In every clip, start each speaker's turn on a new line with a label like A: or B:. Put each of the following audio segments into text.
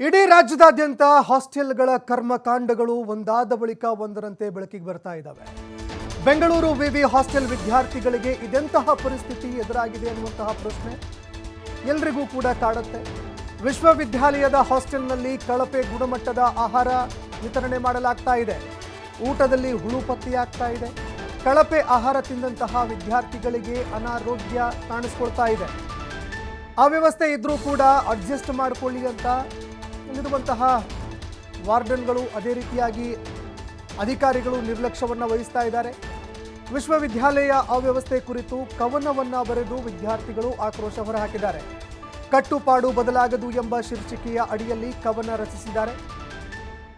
A: ಇಡೀ ರಾಜ್ಯದಾದ್ಯಂತ ಹಾಸ್ಟೆಲ್ಗಳ ಕರ್ಮಕಾಂಡಗಳು ಒಂದಾದ ಬಳಿಕ ಒಂದರಂತೆ ಬೆಳಕಿಗೆ ಬರ್ತಾ ಇದ್ದಾವೆ. ಬೆಂಗಳೂರು ವಿವಿ ಹಾಸ್ಟೆಲ್ ವಿದ್ಯಾರ್ಥಿಗಳಿಗೆ ಇದೆಂತಹ ಪರಿಸ್ಥಿತಿ ಎದುರಾಗಿದೆ ಅನ್ನುವಂತಹ ಪ್ರಶ್ನೆ ಎಲ್ರಿಗೂ ಕೂಡ ಕಾಡುತ್ತೆ ವಿಶ್ವವಿದ್ಯಾಲಯದ ಹಾಸ್ಟೆಲ್ನಲ್ಲಿ ಕಳಪೆ ಗುಣಮಟ್ಟದ ಆಹಾರ ವಿತರಣೆ ಮಾಡಲಾಗ್ತಾ ಇದೆ. ಊಟದಲ್ಲಿ ಹುಳು ಪತ್ತೆಯಾಗ್ತಾ ಇದೆ. ಕಳಪೆ ಆಹಾರ ತಿಂದಂತಹ ವಿದ್ಯಾರ್ಥಿಗಳಿಗೆ ಅನಾರೋಗ್ಯ ಕಾಣಿಸ್ಕೊಳ್ತಾ ಇದೆ. ಆ ವ್ಯವಸ್ಥೆ ಇದ್ರೂ ಕೂಡ ಅಡ್ಜಸ್ಟ್ ಮಾಡಿಕೊಳ್ಳಿ ಅಂತ ಇಲ್ಲಿರುವಂತಹ ವಾರ್ಡನ್ಗಳು ಅದೇ ರೀತಿಯಾಗಿ ಅಧಿಕಾರಿಗಳು ನಿರ್ಲಕ್ಷ್ಯವನ್ನು ವಹಿಸ್ತಾ ಇದ್ದಾರೆ. ವಿಶ್ವವಿದ್ಯಾಲಯ ಅವ್ಯವಸ್ಥೆ ಕುರಿತು ಕವನವನ್ನ ಬರೆದು ವಿದ್ಯಾರ್ಥಿಗಳು ಆಕ್ರೋಶ ಹೊರಹಾಕಿದ್ದಾರೆ. ಕಟ್ಟುಪಾಡು ಬದಲಾಗದು ಎಂಬ ಶೀರ್ಷಿಕೆಯ ಅಡಿಯಲ್ಲಿ ಕವನ ರಚಿಸಿದ್ದಾರೆ.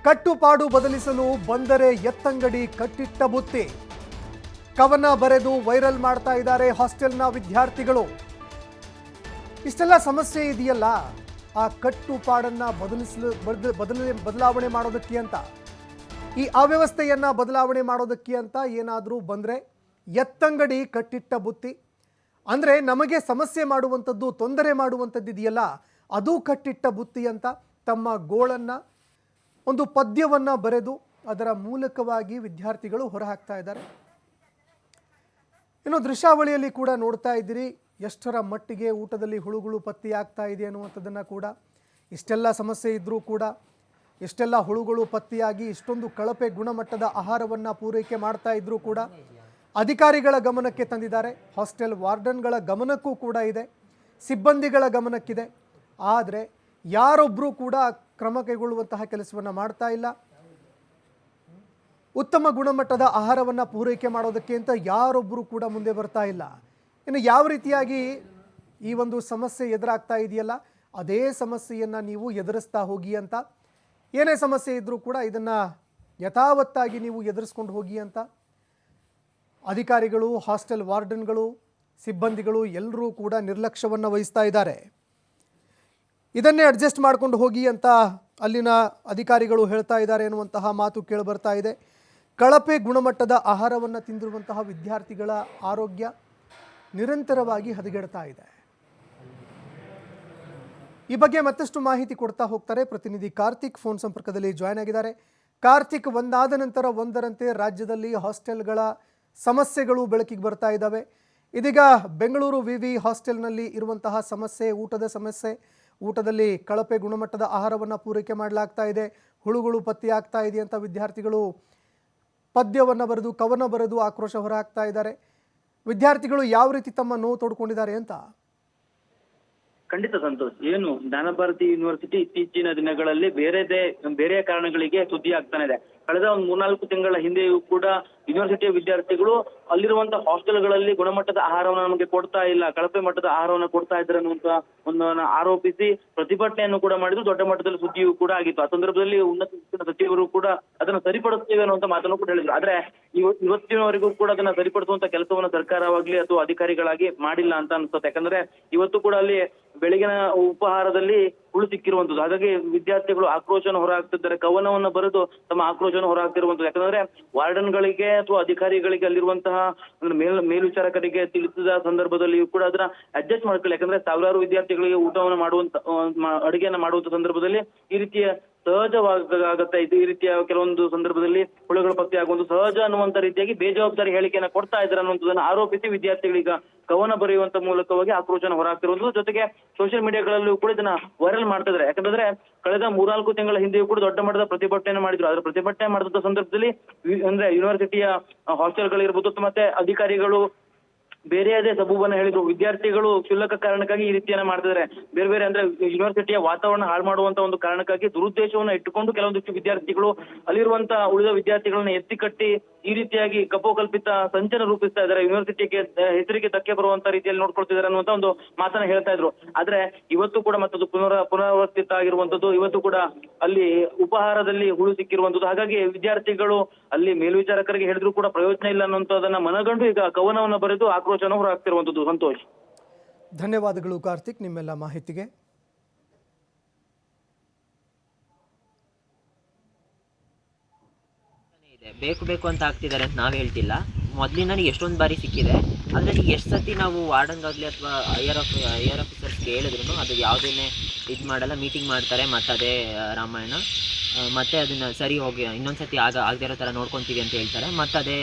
A: ಕಟ್ಟುಪಾಡು ಬದಲಿಸಲು ಬಂದರೆ ಎತ್ತಂಗಡಿ ಕಟ್ಟಿಟ್ಟ ಬುತ್ತಿ. ಕವನ ಬರೆದು ವೈರಲ್ ಮಾಡ್ತಾ ಇದ್ದಾರೆ ಹಾಸ್ಟೆಲ್ನ ವಿದ್ಯಾರ್ಥಿಗಳು. ಇಷ್ಟೆಲ್ಲ ಸಮಸ್ಯೆ ಇದೆಯಲ್ಲ? ಆ ಕಟ್ಟುಪಾಡನ್ನ ಬದಲಿಸಲು ಬದಲ ಬದಲ, ಬದಲಾವಣೆ ಮಾಡೋದಕ್ಕೆ ಅಂತ. ಈ ಅವ್ಯವಸ್ಥೆಯನ್ನ ಬದಲಾವಣೆ ಮಾಡೋದಕ್ಕೆ ಅಂತ ಏನಾದರೂ ಬಂದರೆ ಎತ್ತಂಗಡಿ ಕಟ್ಟಿಟ್ಟ ಬುತ್ತಿ. ಅಂದರೆ ನಮಗೆ ಸಮಸ್ಯೆ ಮಾಡುವಂಥದ್ದು, ತೊಂದರೆ ಮಾಡುವಂಥದ್ದು ಇದೆಯಲ್ಲ, ಅದು ಕಟ್ಟಿಟ್ಟ ಬುತ್ತಿ ಅಂತ ತಮ್ಮ ಗೋಳನ್ನು, ಒಂದು ಪದ್ಯವನ್ನು ಬರೆದು ಅದರ ಮೂಲಕವಾಗಿ ವಿದ್ಯಾರ್ಥಿಗಳು ಹೊರಹಾಕ್ತಾ ಇದ್ದಾರೆ. ಇನ್ನು ದೃಶ್ಯಾವಳಿಯಲ್ಲಿ ಕೂಡ ನೋಡ್ತಾ ಇದ್ದೀರಿ ಎಷ್ಟರ ಮಟ್ಟಿಗೆ ಊಟದಲ್ಲಿ ಹುಳುಗಳು ಪತ್ತೆಯಾಗ್ತಾ ಇದೆ ಅನ್ನುವಂಥದ್ದನ್ನು ಕೂಡ, ಇಷ್ಟೆಲ್ಲ ಸಮಸ್ಯೆ ಇದ್ದರೂ ಕೂಡ ಇಷ್ಟೆಲ್ಲ ಹುಳುಗಳು ಪತ್ತೆಯಾಗಿ ಇಷ್ಟೊಂದು ಕಳಪೆ ಗುಣಮಟ್ಟದ ಆಹಾರವನ್ನು ಪೂರೈಕೆ ಮಾಡ್ತಾ ಇದ್ದರೂ ಕೂಡ ಅಧಿಕಾರಿಗಳ ಗಮನಕ್ಕೆ ತಂದಿದ್ದಾರೆ. ಹಾಸ್ಟೆಲ್ ವಾರ್ಡನ್ಗಳ ಗಮನಕ್ಕೂ ಕೂಡ ಇದೆ. ಸಿಬ್ಬಂದಿಗಳ ಗಮನಕ್ಕಿದೆ. ಆದರೆ ಯಾರೊಬ್ಬರೂ ಕೂಡ ಕ್ರಮ ಕೈಗೊಳ್ಳುವಂತಹ ಕೆಲಸವನ್ನು ಮಾಡ್ತಾ ಇಲ್ಲ. ಉತ್ತಮ ಗುಣಮಟ್ಟದ ಆಹಾರವನ್ನು ಪೂರೈಕೆ ಮಾಡೋದಕ್ಕೆ ಅಂತ ಯಾರೊಬ್ಬರೂ ಕೂಡ ಮುಂದೆ ಬರ್ತಾ ಇಲ್ಲ. ಇನ್ನು ಯಾವ ರೀತಿಯಾಗಿ ಈ ಒಂದು ಸಮಸ್ಯೆ ಎದುರಾಗ್ತಾ ಇದೆಯಲ್ಲ, ಅದೇ ಸಮಸ್ಯೆಯನ್ನು ನೀವು ಎದುರಿಸ್ತಾ ಹೋಗಿ ಅಂತ, ಏನೇ ಸಮಸ್ಯೆ ಇದ್ದರೂ ಕೂಡ ಇದನ್ನು ಯಥಾವತ್ತಾಗಿ ನೀವು ಎದುರಿಸ್ಕೊಂಡು ಹೋಗಿ ಅಂತ. ಅಧಿಕಾರಿಗಳು, ಹಾಸ್ಟೆಲ್ ವಾರ್ಡನ್ಗಳು, ಸಿಬ್ಬಂದಿಗಳು ಎಲ್ಲರೂ ಕೂಡ ನಿರ್ಲಕ್ಷ್ಯವನ್ನು ವಹಿಸ್ತಾ ಇದ್ದಾರೆ. ಇದನ್ನೇ ಅಡ್ಜಸ್ಟ್ ಮಾಡ್ಕೊಂಡು ಹೋಗಿ ಅಂತ ಅಲ್ಲಿನ ಅಧಿಕಾರಿಗಳು ಹೇಳ್ತಾ ಇದ್ದಾರೆ ಎನ್ನುವಂತಹ ಮಾತು ಕೇಳಿಬರ್ತಾ ಇದೆ. ಕಳಪೆ ಗುಣಮಟ್ಟದ ಆಹಾರವನ್ನು ತಿಂದಿರುವಂತಹ ವಿದ್ಯಾರ್ಥಿಗಳ ಆರೋಗ್ಯ ನಿರಂತರವಾಗಿ ಹದಗೆಡ್ತಾ ಇದೆ. ಈ ಬಗ್ಗೆ ಮತ್ತಷ್ಟು ಮಾಹಿತಿ ಕೊಡ್ತಾ ಹೋಗ್ತಾರೆ ಪ್ರತಿನಿಧಿ ಕಾರ್ತಿಕ್. ಫೋನ್ ಸಂಪರ್ಕದಲ್ಲಿ ಜಾಯ್ನ್ ಆಗಿದ್ದಾರೆ. ಕಾರ್ತಿಕ್, ಒಂದಾದ ನಂತರ ಒಂದರಂತೆ ರಾಜ್ಯದಲ್ಲಿ ಹಾಸ್ಟೆಲ್ಗಳ ಸಮಸ್ಯೆಗಳು ಬೆಳಕಿಗೆ ಬರ್ತಾ ಇದ್ದಾವೆ. ಇದೀಗ ಬೆಂಗಳೂರು ವಿವಿ ಹಾಸ್ಟೆಲ್ನಲ್ಲಿ ಇರುವಂತಹ ಸಮಸ್ಯೆ, ಊಟದ ಸಮಸ್ಯೆ, ಊಟದಲ್ಲಿ ಕಳಪೆ ಗುಣಮಟ್ಟದ ಆಹಾರವನ್ನು ಪೂರೈಕೆ ಮಾಡಲಾಗ್ತಾ ಇದೆ. ಹುಳುಗಳು ಪತ್ತೆಯಾಗ್ತಾ ಇದೆ ಅಂತ ವಿದ್ಯಾರ್ಥಿಗಳು ಪದ್ಯವನ್ನು ಬರೆದು, ಕವನ ಬರೆದು ಆಕ್ರೋಶ ಹೊರಹಾಕ್ತಾ ಇದ್ದಾರೆ. ವಿದ್ಯಾರ್ಥಿಗಳು ಯಾವ ರೀತಿ ತಮ್ಮ ನೋವು ತೋಡ್ಕೊಂಡಿದ್ದಾರೆ ಅಂತ?
B: ಖಂಡಿತ ಸಂತೋಷ್, ಏನು ಜ್ಞಾನಭಾರತಿ ಯೂನಿವರ್ಸಿಟಿ ಇತ್ತೀಚಿನ ದಿನಗಳಲ್ಲಿ ಬೇರೆದೇ, ಬೇರೆ ಕಾರಣಗಳಿಗೆ ಸುದ್ದಿ ಆಗ್ತಾನೆ ಇದೆ. ಕಳೆದ ಒಂದು ಮೂರ್ನಾಲ್ಕು ತಿಂಗಳ ಹಿಂದೆಯೂ ಕೂಡ ಯೂನಿವರ್ಸಿಟಿಯ ವಿದ್ಯಾರ್ಥಿಗಳು ಅಲ್ಲಿರುವಂತ ಹಾಸ್ಟೆಲ್ಗಳಲ್ಲಿ ಗುಣಮಟ್ಟದ ಆಹಾರವನ್ನು ನಮಗೆ ಕೊಡ್ತಾ ಇಲ್ಲ, ಕಳಪೆ ಮಟ್ಟದ ಆಹಾರವನ್ನು ಕೊಡ್ತಾ ಇದ್ದಾರೆ ಅನ್ನುವಂತ ಒಂದನ್ನು ಆರೋಪಿಸಿ ಪ್ರತಿಭಟನೆಯನ್ನು ಕೂಡ ಮಾಡಿದ್ರು ದೊಡ್ಡ ಮಟ್ಟದಲ್ಲಿ ಸುದ್ದಿಯೂ ಕೂಡ ಆಗಿತ್ತು. ಆ ಸಂದರ್ಭದಲ್ಲಿ ಉನ್ನತ ಶಿಕ್ಷಣ ಸಚಿವರು ಕೂಡ ಅದನ್ನ ಸರಿಪಡಿಸ್ತೇವೆ ಅನ್ನುವಂತ ಮಾತನ್ನು ಕೂಡ ಹೇಳಿದ್ರು. ಆದ್ರೆ ಇವ- ಇವತ್ತಿನವರೆಗೂ ಕೂಡ ಅದನ್ನ ಸರಿಪಡಿಸುವಂತ ಕೆಲಸವನ್ನ ಸರ್ಕಾರವಾಗ್ಲಿ ಅಥವಾ ಅಧಿಕಾರಿಗಳಾಗಿ ಮಾಡಿಲ್ಲ ಅಂತ ಅನ್ಸುತ್ತೆ. ಯಾಕಂದ್ರೆ ಇವತ್ತು ಕೂಡ ಅಲ್ಲಿ ಬೆಳಗಿನ ಉಪಹಾರದಲ್ಲಿ ಸಿಕ್ಕಿರುವಂತದ್ದು ಹಾಗಾಗಿ ವಿದ್ಯಾರ್ಥಿಗಳು ಆಕ್ರೋಶವನ್ನು ಹೊರಹಾಕ್ತಿದ್ದಾರೆ. ಕವನವನ್ನು ಬರೆದು ತಮ್ಮ ಆಕ್ರೋಶವನ್ನು ಹೊರಹಾಕ್ತಿರುವಂತದ್ದು. ಯಾಕಂದ್ರೆ ವಾರ್ಡನ್ಗಳಿಗೆ ಅಥವಾ ಅಧಿಕಾರಿಗಳಿಗೆ ಅಲ್ಲಿರುವಂತಹ ಮೇಲ್, ಮೇಲ್ವಿಚಾರಕರಿಗೆ ತಿಳಿಸಿದ ಸಂದರ್ಭದಲ್ಲಿಯೂ ಕೂಡ ಅದನ್ನ ಅಡ್ಜಸ್ಟ್ ಮಾಡ್ಕೊಳ್ಳಿ. ಯಾಕಂದ್ರೆ ಸಾವಿರಾರು ವಿದ್ಯಾರ್ಥಿಗಳಿಗೆ ಊಟವನ್ನು ಮಾಡುವಂತ ಅಡುಗೆಯನ್ನ ಮಾಡುವಂತ ಸಂದರ್ಭದಲ್ಲಿ ಈ ರೀತಿಯ ಸಹಜವಾಗತ್ತೆ ಇದು ಈ ರೀತಿಯ ಕೆಲವೊಂದು ಸಂದರ್ಭದಲ್ಲಿ ಹುಳುಗಳು ಪತ್ತೆ ಆಗುವುದು ಸಹಜ ಅನ್ನುವಂತ ರೀತಿಯಾಗಿ ಬೇಜವಾಬ್ದಾರಿ ಹೇಳಿಕೆಯನ್ನ ಕೊಡ್ತಾ ಇದ್ದಾರೆ ಅನ್ನುವಂಥದ್ದನ್ನ ಆರೋಪಿಸಿ ವಿದ್ಯಾರ್ಥಿಗಳೀಗ ಕವನ ಬರೆಯುವಂತ ಮೂಲಕವಾಗಿ ಆಕ್ರೋಶನ ಹೊರಾಗ್ತಿರುವುದು ಜೊತೆಗೆ ಸೋಷಿಯಲ್ ಮೀಡಿಯಾಗಳಲ್ಲೂ ಕೂಡ ಇದನ್ನ ವೈರಲ್ ಮಾಡ್ತಾ ಇದ್ದಾರೆ. ಯಾಕಂತಂದ್ರೆ ಕಳೆದ ಮೂರ್ನಾಲ್ಕು ತಿಂಗಳ ಹಿಂದೆಯೂ ಕೂಡ ದೊಡ್ಡ ಮಟ್ಟದ ಪ್ರತಿಭಟನೆ ಮಾಡಿದ್ರು. ಅದರ ಪ್ರತಿಭಟನೆ ಮಾಡಿದಂತ ಸಂದರ್ಭದಲ್ಲಿ ಅಂದ್ರೆ ಯೂನಿವರ್ಸಿಟಿಯ ಹಾಸ್ಟೆಲ್ಗಳಿರ್ಬೋದು ಮತ್ತೆ ಅಧಿಕಾರಿಗಳು ಬೇರೆಯದೇ ಸಬೂಬನ್ನ ಹೇಳಿದ್ರು. ವಿದ್ಯಾರ್ಥಿಗಳು ಕ್ಷುಲ್ಲಕ ಕಾರಣಕ್ಕಾಗಿ ಈ ರೀತಿಯನ್ನ ಮಾಡ್ತಿದ್ದಾರೆ. ಬೇರೆ ಬೇರೆ ಅಂದ್ರೆ ಯೂನಿವರ್ಸಿಟಿಯ ವಾತಾವರಣ ಹಾಳು ಮಾಡುವಂತ ಒಂದು ಕಾರಣಕ್ಕಾಗಿ ದುರುದ್ದೇಶವನ್ನ ಇಟ್ಟುಕೊಂಡು ಕೆಲವೊಂದಿಷ್ಟು ವಿದ್ಯಾರ್ಥಿಗಳು ಅಲ್ಲಿರುವಂತ ಉಳಿದ ವಿದ್ಯಾರ್ಥಿಗಳನ್ನ ಎತ್ತಿ ಕಟ್ಟಿ ಈ ರೀತಿಯಾಗಿ ಕಪೋಕಲ್ಪಿತ ಸಂಚನ ರೂಪಿಸ್ತಾ ಇದ್ದಾರೆ. ಯೂನಿವರ್ಸಿಟಿಗೆ ಹೆಸರಿಗೆ ಧಕ್ಕೆ ಬರುವಂತ ರೀತಿಯಲ್ಲಿ ನೋಡ್ಕೊಳ್ತಿದ್ದಾರೆ ಅನ್ನುವಂತ ಒಂದು ಮಾತನ್ನ ಹೇಳ್ತಾ ಇದ್ರು. ಆದ್ರೆ ಇವತ್ತು ಕೂಡ ಮತ್ತದು ಪುನರ, ಪುನರಾವರ್ತಿತ ಆಗಿರುವಂತದ್ದು, ಇವತ್ತು ಕೂಡ ಅಲ್ಲಿ ಉಪಹಾರದಲ್ಲಿ ಹುಳು ಸಿಕ್ಕಿರುವಂತದ್ದು. ಹಾಗಾಗಿ ವಿದ್ಯಾರ್ಥಿಗಳು ಅಲ್ಲಿ ಮೇಲ್ವಿಚಾರಕರಿಗೆ ಹೇಳಿದ್ರು ಕೂಡ ಪ್ರಯೋಜನ ಇಲ್ಲ ಅನ್ನುವಂಥದ್ದನ್ನ ಮನಗಂಡು ಈಗ ಕವನವನ್ನು ಬರೆದು ಆಕ್ರೋಶನ ಹೊರಹಾಕ್ತಿರುವಂತದ್ದು ಸಂತೋಷ್.
A: ಧನ್ಯವಾದಗಳು ಕಾರ್ತಿಕ್ ನಿಮ್ಮೆಲ್ಲ ಮಾಹಿತಿಗೆ.
C: ಇದೆ. ಬೇಕು ಬೇಕು ಅಂತ ಆಗ್ತಿದ್ದಾರೆ ಅಂತ ನಾವು ಹೇಳ್ತಿಲ್ಲ. ಮೊದ್ಲಿಂದ ನನಗೆ ಎಷ್ಟೊಂದು ಬಾರಿ ಸಿಕ್ಕಿದೆ. ಆದರೆ ಈಗ ಎಷ್ಟು ಸತಿ ನಾವು ವಾರ್ಡನ್ಗಾಗಲಿ ಅಥವಾ ಐಆರ್ ಆಫ್ ಐಆರ್ ಆಫೀಸರ್ಸ್ ಕೇಳಿದ್ರು ಅದು ಯಾವ್ದೇನೆ ಇದು ಮಾಡಲ್ಲ ಮೀಟಿಂಗ್ ಮಾಡ್ತಾರೆ ಮತ್ತು ಅದೇ ರಾಮಾಯಣ. ಮತ್ತೆ ಅದನ್ನ ಸರಿ ಹೋಗಿ ಇನ್ನೊಂದ್ಸತಿ ಆಗ ಆಗದೇ ಇರೋ ಥರ ನೋಡ್ಕೊತೀವಿ ಅಂತ ಹೇಳ್ತಾರೆ. ಮತ್ತೆ ಅದೇ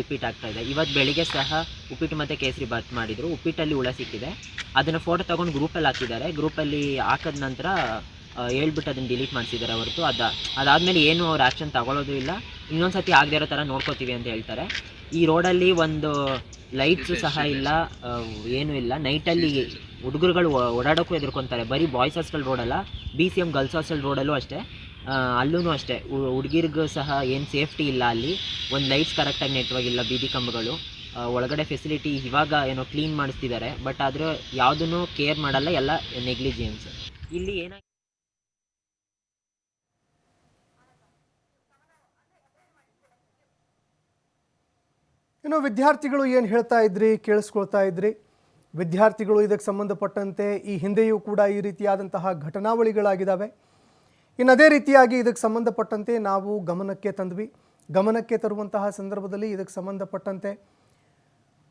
C: ರಿಪೀಟ್ ಆಗ್ತಾ ಇದೆ. ಇವತ್ತು ಬೆಳಿಗ್ಗೆ ಸಹ ಉಪ್ಪಿಟ್ಟು ಮತ್ತು ಕೇಸರಿ ಬಾತ್ ಮಾಡಿದರು. ಉಪ್ಪಿಟ್ಟಲ್ಲಿ ಹುಳ ಸಿಕ್ಕಿದೆ. ಅದನ್ನು ಫೋಟೋ ತೊಗೊಂಡು ಗ್ರೂಪಲ್ಲಿ ಹಾಕಿದ್ದಾರೆ. ಗ್ರೂಪಲ್ಲಿ ಹಾಕಿದ ನಂತರ ಹೇಳ್ಬಿಟ್ಟು ಅದನ್ನು ಡಿಲೀಟ್ ಮಾಡಿಸಿದ್ದಾರೆ ಹೊರತು. ಅದು ಅದಾದಮೇಲೆ ಏನು ಅವ್ರು ಆ್ಯಕ್ಷನ್ ತಗೊಳ್ಳೋದು ಇಲ್ಲ. ಇನ್ನೊಂದ್ಸತಿ ಆಗದೇ ಇರೋ ಥರ ನೋಡ್ಕೋತೀವಿ ಅಂತ ಹೇಳ್ತಾರೆ. ಈ ರೋಡಲ್ಲಿ ಒಂದು ಲೈಟ್ಸು ಸಹ ಇಲ್ಲ. ಏನೂ ಇಲ್ಲ. ನೈಟಲ್ಲಿ ಹುಡುಗರುಗಳು ಓಡಾಡೋಕ್ಕೂ ಎದುರ್ಕೊತಾರೆ ಬರೀ boys hostel ರೋಡಲ್ಲ B C M girls hostel ರೋಡಲ್ಲೂ ಅಷ್ಟೇ ಅಲ್ಲೂ ಅಷ್ಟೇ. ಹುಡುಗಿರಿಗೂ ಸಹ ಏನು ಸೇಫ್ಟಿ ಇಲ್ಲ ಅಲ್ಲಿ. ಒಂದು ಲೈಟ್ಸ್ ಕರೆಕ್ಟಾಗಿ ನೆಟ್ವರ್ಕ್ ಇಲ್ಲ ಬೀದಿ ಕಂಬಗಳು. ಒಳಗಡೆ ಫೆಸಿಲಿಟಿ ಇವಾಗ ಏನೋ ಕ್ಲೀನ್ ಮಾಡಿಸ್ತಿದ್ದಾರೆ ಬಟ್ ಆದರೆ ಯಾವುದನ್ನು ಕೇರ್ ಮಾಡಲ್ಲ, ಎಲ್ಲ ನೆಗ್ಲಿಜಿಯನ್ಸ್ ಇಲ್ಲಿ ಏನ
A: ಇನ್ನು ವಿದ್ಯಾರ್ಥಿಗಳು ಏನು ಹೇಳ್ತಾ ಇದ್ರಿ, ಕೇಳಿಸ್ಕೊಳ್ತಾ ಇದ್ರಿ? ವಿದ್ಯಾರ್ಥಿಗಳು ಇದಕ್ಕೆ ಸಂಬಂಧಪಟ್ಟಂತೆ ಈ ಹಿಂದೆಯೂ ಕೂಡ ಈ ರೀತಿಯಾದಂತಹ ಘಟನಾವಳಿಗಳಾಗಿದ್ದಾವೆ ಇನ್ನು ಅದೇ ರೀತಿಯಾಗಿ ಇದಕ್ಕೆ ಸಂಬಂಧಪಟ್ಟಂತೆ ನಾವು ಗಮನಕ್ಕೆ ತಂದ್ವಿ. ಗಮನಕ್ಕೆ ತರುವಂತಹ ಸಂದರ್ಭದಲ್ಲಿ ಇದಕ್ಕೆ ಸಂಬಂಧಪಟ್ಟಂತೆ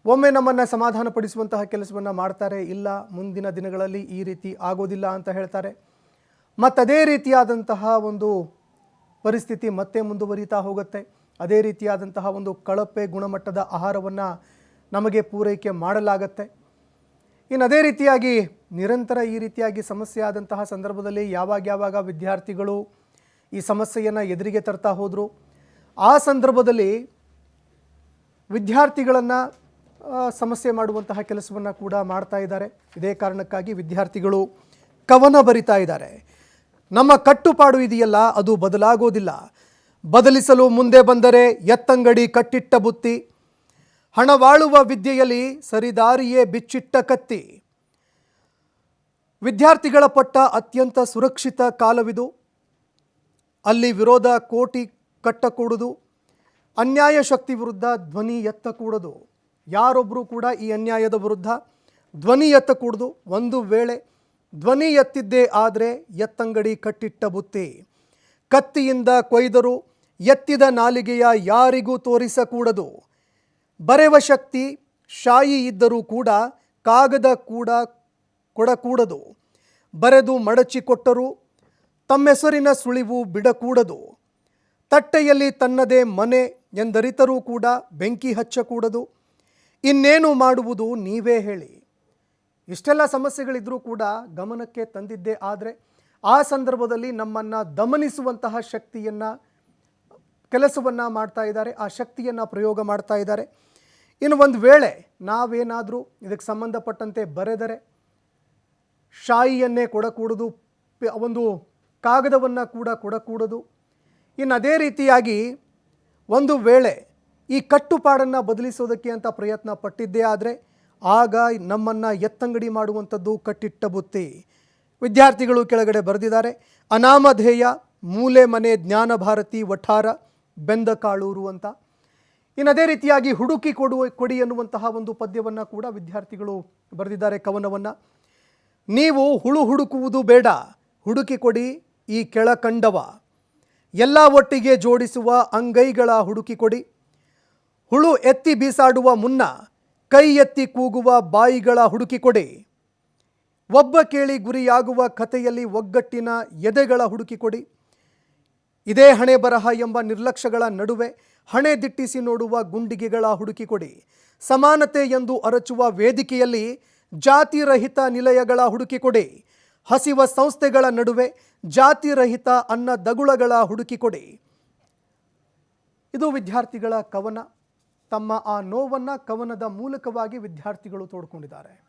A: ಒಮ್ಮೆ ನಮ್ಮನ್ನು ಸಮಾಧಾನಪಡಿಸುವಂತಹ ಕೆಲಸವನ್ನು ಮಾಡ್ತಾರೆ. ಇಲ್ಲ, ಮುಂದಿನ ದಿನಗಳಲ್ಲಿ ಈ ರೀತಿ ಆಗೋದಿಲ್ಲ ಅಂತ ಹೇಳ್ತಾರೆ. ಮತ್ತದೇ ರೀತಿಯಾದಂತಹ ಒಂದು ಪರಿಸ್ಥಿತಿ ಮತ್ತೆ ಮುಂದುವರಿತಾ ಹೋಗುತ್ತೆ. ಅದೇ ರೀತಿಯಾದಂತಹ ಒಂದು ಕಳಪೆ ಗುಣಮಟ್ಟದ ಆಹಾರವನ್ನು ನಮಗೆ ಪೂರೈಕೆ ಮಾಡಲಾಗತ್ತೆ. ಇನ್ನು ಅದೇ ರೀತಿಯಾಗಿ ನಿರಂತರ ಈ ರೀತಿಯಾಗಿ ಸಮಸ್ಯೆ ಆದಂತಹ ಸಂದರ್ಭದಲ್ಲಿ ಯಾವಾಗ ಯಾವಾಗ ವಿದ್ಯಾರ್ಥಿಗಳು ಈ ಸಮಸ್ಯೆಯನ್ನು ಎದುರಿಗೆ ತರ್ತಾ ಹೋದರು, ಆ ಸಂದರ್ಭದಲ್ಲಿ ವಿದ್ಯಾರ್ಥಿಗಳನ್ನು ಸಮಸ್ಯೆ ಮಾಡುವಂತಹ ಕೆಲಸವನ್ನು ಕೂಡ ಮಾಡ್ತಾ ಇದ್ದಾರೆ. ಇದೇ ಕಾರಣಕ್ಕಾಗಿ ವಿದ್ಯಾರ್ಥಿಗಳು ಕವನ ಬರಿತಾ ಇದ್ದಾರೆ. ನಮ್ಮ ಕಟ್ಟುಪಾಡು ಇದೆಯಲ್ಲ, ಅದು ಬದಲಾಗೋದಿಲ್ಲ. ಬದಲಿಸಲು ಮುಂದೆ ಬಂದರೆ ಎತ್ತಂಗಡಿ ಕಟ್ಟಿಟ್ಟ ಬುತ್ತಿ ಹಣವಾಳುವ ವಿದ್ಯೆಯಲ್ಲಿ ಸರಿದಾರಿಯೇ ಬಿಚ್ಚಿಟ್ಟ ಕತ್ತಿ. ವಿದ್ಯಾರ್ಥಿಗಳ ಪಟ್ಟ ಅತ್ಯಂತ ಸುರಕ್ಷಿತ ಕಾಲವಿದು. ಅಲ್ಲಿ ವಿರೋಧ ಕೋಟಿ ಕಟ್ಟಕೂಡದು. ಅನ್ಯಾಯ ಶಕ್ತಿ ವಿರುದ್ಧ ಧ್ವನಿ ಎತ್ತಕೂಡದು. ಯಾರೊಬ್ಬರೂ ಕೂಡ ಈ ಅನ್ಯಾಯದ ವಿರುದ್ಧ ಧ್ವನಿ ಎತ್ತಕೂಡ್ದು. ಒಂದು ವೇಳೆ ಧ್ವನಿ ಎತ್ತಿದ್ದೇ ಆದರೆ ಎತ್ತಂಗಡಿ ಕಟ್ಟಿಟ್ಟ ಬುತ್ತಿ. ಕತ್ತಿಯಿಂದ ಕೊಯ್ದರು ಎತ್ತಿದ ನಾಲಿಗೆಯ ಯಾರಿಗೂ ತೋರಿಸಕೂಡದು. ಬರೆವ ಶಕ್ತಿ ಶಾಯಿ ಇದ್ದರೂ ಕೂಡ ಕಾಗದ ಕೂಡ ಕೊಡಕೂಡದು. ಬರೆದು ಮಡಚಿಕೊಟ್ಟರು ತಮ್ಮೆಸರಿನ ಸುಳಿವು ಬಿಡಕೂಡದು. ತಟ್ಟೆಯಲ್ಲಿ ತನ್ನದೇ ಮನೆ ಎಂದರಿತರೂ ಕೂಡ ಬೆಂಕಿ ಹಚ್ಚಕೂಡದು. ಇನ್ನೇನು ಮಾಡುವುದು ನೀವೇ ಹೇಳಿ. ಇಷ್ಟೆಲ್ಲ ಸಮಸ್ಯೆಗಳಿದ್ರೂ ಕೂಡ ಗಮನಕ್ಕೆ ತಂದಿದ್ದೇ ಆದರೆ ಆ ಸಂದರ್ಭದಲ್ಲಿ ನಮ್ಮನ್ನು ದಮನಿಸುವಂತಹ ಶಕ್ತಿಯನ್ನು, ಕೆಲಸವನ್ನು ಮಾಡ್ತಾ ಇದ್ದಾರೆ, ಆ ಶಕ್ತಿಯನ್ನು ಪ್ರಯೋಗ ಮಾಡ್ತಾ ಇದ್ದಾರೆ. ಇನ್ನು ಒಂದು ವೇಳೆ ನಾವೇನಾದರೂ ಇದಕ್ಕೆ ಸಂಬಂಧಪಟ್ಟಂತೆ ಬರೆದರೆ ಶಾಯಿಯನ್ನೇ ಕೊಡಕೂಡದು ಒಂದು ಕಾಗದವನ್ನು ಕೂಡ ಕೊಡಕೂಡದು. ಇನ್ನು ಅದೇ ರೀತಿಯಾಗಿ ಒಂದು ವೇಳೆ ಈ ಕಟ್ಟುಪಾಡನ್ನು ಬದಲಿಸೋದಕ್ಕೆ ಅಂತ ಪ್ರಯತ್ನ ಪಟ್ಟಿದ್ದೇ ಆದರೆ ಆಗ ನಮ್ಮನ್ನು ಎತ್ತಂಗಡಿ ಮಾಡುವಂಥದ್ದು ಕಟ್ಟಿಟ್ಟ ಬುತ್ತಿ. ವಿದ್ಯಾರ್ಥಿಗಳು ಕೆಳಗಡೆ ಬರೆದಿದ್ದಾರೆ, ಅನಾಮಧೇಯ ಮೂಲೆ ಮನೆ ಜ್ಞಾನ ಭಾರತಿ ವಠಾರ ಬೆಂದ ಕಾಳೂರು ಅಂತ. ಇನ್ನು ಅದೇ ರೀತಿಯಾಗಿ ಹುಡುಕಿ ಕೊಡುವ ಕೊಡಿ ಎನ್ನುವಂತಹ ಒಂದು ಪದ್ಯವನ್ನು ಕೂಡ ವಿದ್ಯಾರ್ಥಿಗಳು ಬರೆದಿದ್ದಾರೆ ಕವನವನ್ನು. ನೀವು ಹುಳು ಹುಡುಕುವುದು ಬೇಡ, ಹುಡುಕಿ ಕೊಡಿ ಈ ಕೆಳಕಂಡವ. ಎಲ್ಲ ಒಟ್ಟಿಗೆ ಜೋಡಿಸುವ ಅಂಗೈಗಳ ಹುಡುಕಿ ಕೊಡಿ ಹುಳು ಎತ್ತಿ ಬೀಸಾಡುವ ಮುನ್ನ ಕೈ ಎತ್ತಿ ಕೂಗುವ ಬಾಯಿಗಳ ಹುಡುಕಿ ಕೊಡಿ. ಒಬ್ಬ ಕೇಳಿ ಗುರಿಯಾಗುವ ಕಥೆಯಲ್ಲಿ ಒಗ್ಗಟ್ಟಿನ ಎದೆಗಳ ಹುಡುಕಿ ಕೊಡಿ. ಇದೇ ಹಣೆ ಬರಹ ಎಂಬ ನಿರ್ಲಕ್ಷ್ಯಗಳ ನಡುವೆ ಹಣೆ ದಿಟ್ಟಿಸಿ ನೋಡುವ ಗುಂಡಿಗೆಗಳ ಹುಡುಕಿ ಕೊಡಿ. ಸಮಾನತೆ ಎಂದು ಅರಚುವ ವೇದಿಕೆಯಲ್ಲಿ ಜಾತಿರಹಿತ ನಿಲಯಗಳ ಹುಡುಕಿ ಕೊಡಿ. ಹಸಿವ ಸಂಸ್ಥೆಗಳ ನಡುವೆ ಜಾತಿರಹಿತ ಅನ್ನ ದಗುಳಗಳ ಹುಡುಕಿ ಕೊಡಿ. ಇದು ವಿದ್ಯಾರ್ಥಿಗಳ ಕವನ. ತಮ್ಮ ಆ ನೋವನ್ನು ಕವನದ ಮೂಲಕವಾಗಿ ವಿದ್ಯಾರ್ಥಿಗಳು ತೋಡ್ಕೊಂಡಿದ್ದಾರೆ.